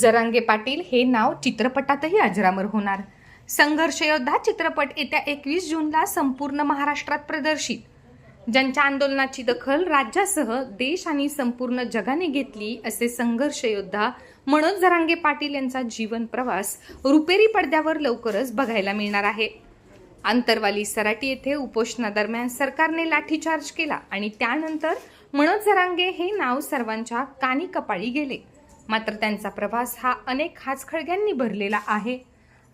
Jarange Patil हे नाव चित्रपटातही अजरामर होणार. संघर्ष योद्धा चित्रपट येत्या एकवीस जूनला संपूर्ण महाराष्ट्रात प्रदर्शित. ज्यांच्या आंदोलनाची दखल राज्यासह देश आणि संपूर्ण जगाने घेतली असे संघर्ष योद्धा मनोज जरांगे पाटील यांचा जीवन प्रवास रुपेरी पडद्यावर लवकरच बघायला मिळणार आहे. आंतरवाली सराटी येथे उपोषणादरम्यान सरकारने लाठीचार्ज केला आणि त्यानंतर मनोज जरांगे हे नाव सर्वांच्या कानी कपाळी गेले. मात्र त्यांचा प्रवास हा अनेक हाचखळग्यांनी भरलेला आहे.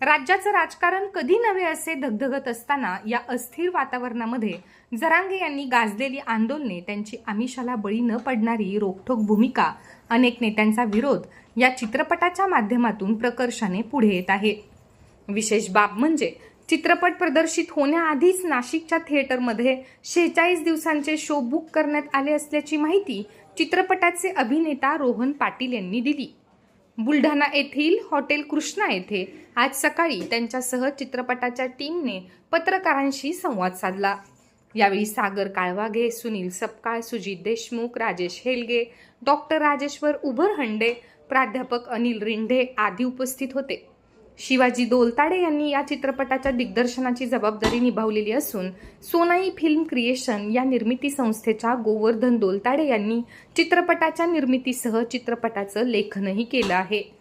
राज्याचं राजकारण कधी नव्हे असे धगधगत असताना या अस्थिर वातावरणामध्ये जरांगे यांनी गाजलेली आंदोलने त्यांची आमिषाला बळी न पडणारी रोखठोक भूमिका अनेक नेत्यांचा विरोध या चित्रपटाच्या माध्यमातून प्रकर्षाने पुढे येत आहे. विशेष बाब म्हणजे चित्रपट प्रदर्शित होण्याआधीच नाशिकच्या थिएटरमध्ये शेहेचाळीस दिवसांचे शो बुक करण्यात आले असल्याची माहिती चित्रपटाचे अभिनेता रोहन पाटील यांनी दिली. बुलढाणा येथील हॉटेल कृष्णा येथे आज सकाळी त्यांच्यासह चित्रपटाच्या टीमने पत्रकारांशी संवाद साधला. यावेळी सागर काळवाघे सुनील सपकाळ सुजित देशमुख राजेश हेलगे डॉक्टर राजेश्वर उभरहंडे प्राध्यापक अनिल रिंढे आदी उपस्थित होते. शिवाजी दोलताडे यांनी या चित्रपटाच्या दिग्दर्शनाची जबाबदारी निभावलेली असून सोनाई फिल्म क्रिएशन या निर्मिती संस्थेच्या गोवर्धन दोलताडे यांनी चित्रपटाच्या निर्मितीसह चित्रपटाचं लेखनही केलं आहे.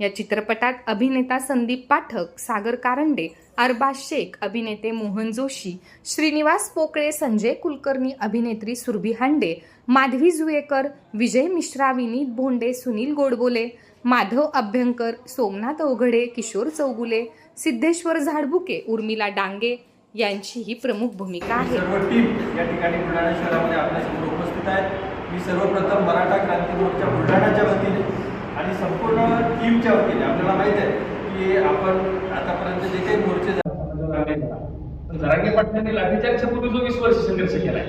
या चित्रपटात अभिनेता संदीप पाठक सागर कारंडे अरबाज शेख अभिनेते मोहन जोशी श्रीनिवास पोकळे संजय कुलकर्णी अभिनेत्री सुरभी हांडे माधवी जुएकर विजय मिश्रा विनीत भोंडे सुनील गोडबोले माधव अभ्यंकर सोमनाथ अवघडे किशोर चौगुले सिद्धेश्वर झाडबुके उर्मिला डांगे यांची ही प्रमुख भूमिका आहे. सर्व टीम या ठिकाणी बुलढाणा शहरामध्ये आपल्यासमोर उपस्थित आहेत. मी सर्वप्रथम मराठा क्रांती मोर्चा बुलढाणाच्या वतीने आणि संपूर्ण टीमच्या वतीने आपल्याला माहीत आहे की आपण आतापर्यंत जे काही मोर्चे झाले पण जरांगे पाटलांनी पूर्वी जो वीस वर्ष संघर्ष केलाय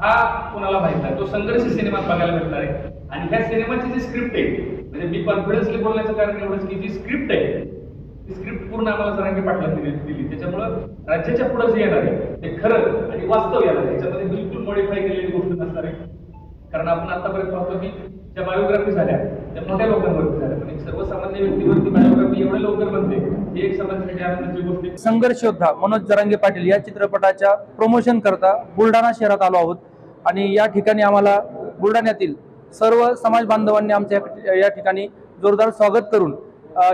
हा कोणाला माहीत नाही. तो संघर्ष सिनेमात बघायला भेटणार आहे. आणि ह्या सिनेमाची जी स्क्रिप्ट आहे म्हणजे मी कॉन्फिडन्सली बोलण्याचं कारण एवढंच की जी स्क्रिप्ट आहे ती स्क्रिप्ट पूर्ण आम्हाला जरांगे पाटलांनी दिली दिली. त्याच्यामुळं राज्याच्या पुढे जे येणार आहे ते खरं आणि वास्तव येणार आहे. याच्यामध्ये बिलकुल मॉडिफाय केलेली गोष्ट नसणार आहे. कारण आपण आतापर्यंत पाहतो की ज्या बायोग्राफी झाल्या त्या मोठ्या लोकांवरती झाल्या. पण एक सर्वसामान्य व्यक्तीवरती बायोग्राफी एवढ्या लवकर बनते ही एक समाजासाठी आनंदाची गोष्ट संघर्ष योद्धा मनोज जरांगे पाटील या चित्रपटाच्या प्रमोशन करता बुलढाणा शहरात आलो आहोत. आणि या ठिकाणी आम्हाला बुलढाण्यातील सर्व समाज बांधवांनी आमच्या या- ठिकाणी जोरदार स्वागत करून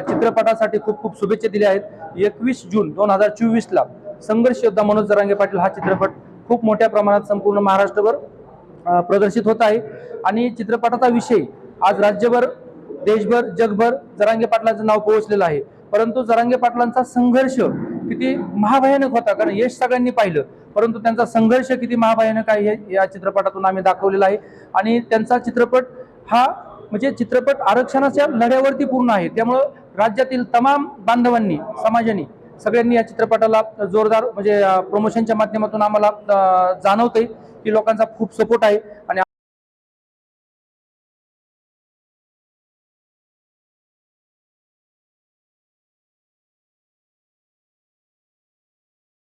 चित्रपटासाठी खूप खूप शुभेच्छा दिल्या आहेत. एकवीस जून दोन हजार चोवीसला संघर्ष योद्धा मनोज जरांगे पाटील हा चित्रपट खूप मोठ्या प्रमाणात संपूर्ण महाराष्ट्रभर प्रदर्शित होत आहे. आणि चित्रपटाचा विषय आज राज्यभर देशभर जगभर जरांगे पाटलांचं नाव पोहोचलेलं आहे. परंतु जरांगे पाटलांचा संघर्ष किती महाभयानक होता कारण यश सगळ्यांनी पाहिलं. परंतु त्यांचा संघर्ष किती महाभयानक आहे हे या चित्रपटातून आम्ही दाखवलेला आहे. आणि त्यांचा चित्रपट हा म्हणजे चित्रपट आरक्षणाच्या लढ्यावरती पूर्ण आहे. त्यामुळं राज्यातील तमाम बांधवांनी समाजाने सगळ्यांनी या चित्रपटाला जोरदार म्हणजे प्रमोशनच्या माध्यमातून आम्हाला जाणवते जाणवतंय की लोकांचा खूप सपोर्ट आहे. आणि